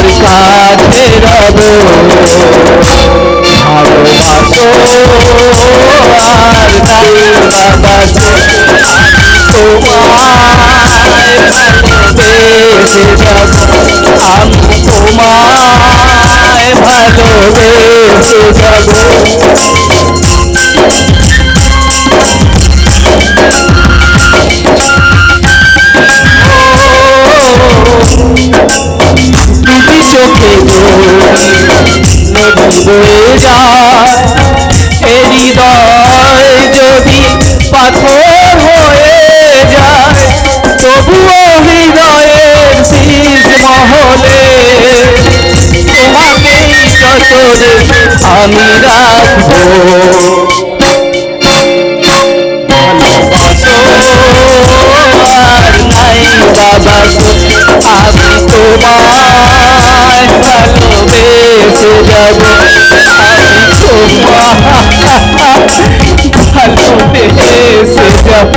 কাছে রব। ভালোবাসো আর নাই বাবাসো তোমায় ভালোবেসে আমি তোমায় ভালোবেসে যাব যায় এ যদি পাথর হয়ে যায়। তবুও হৃদয়ের শীষ মহলে। তোমাকেই যতরে আমি রাখব আর নাই বাবাসো আমি তোমায় ভালোবেসে যাব আমি তোমায় ভালোবেসে যাব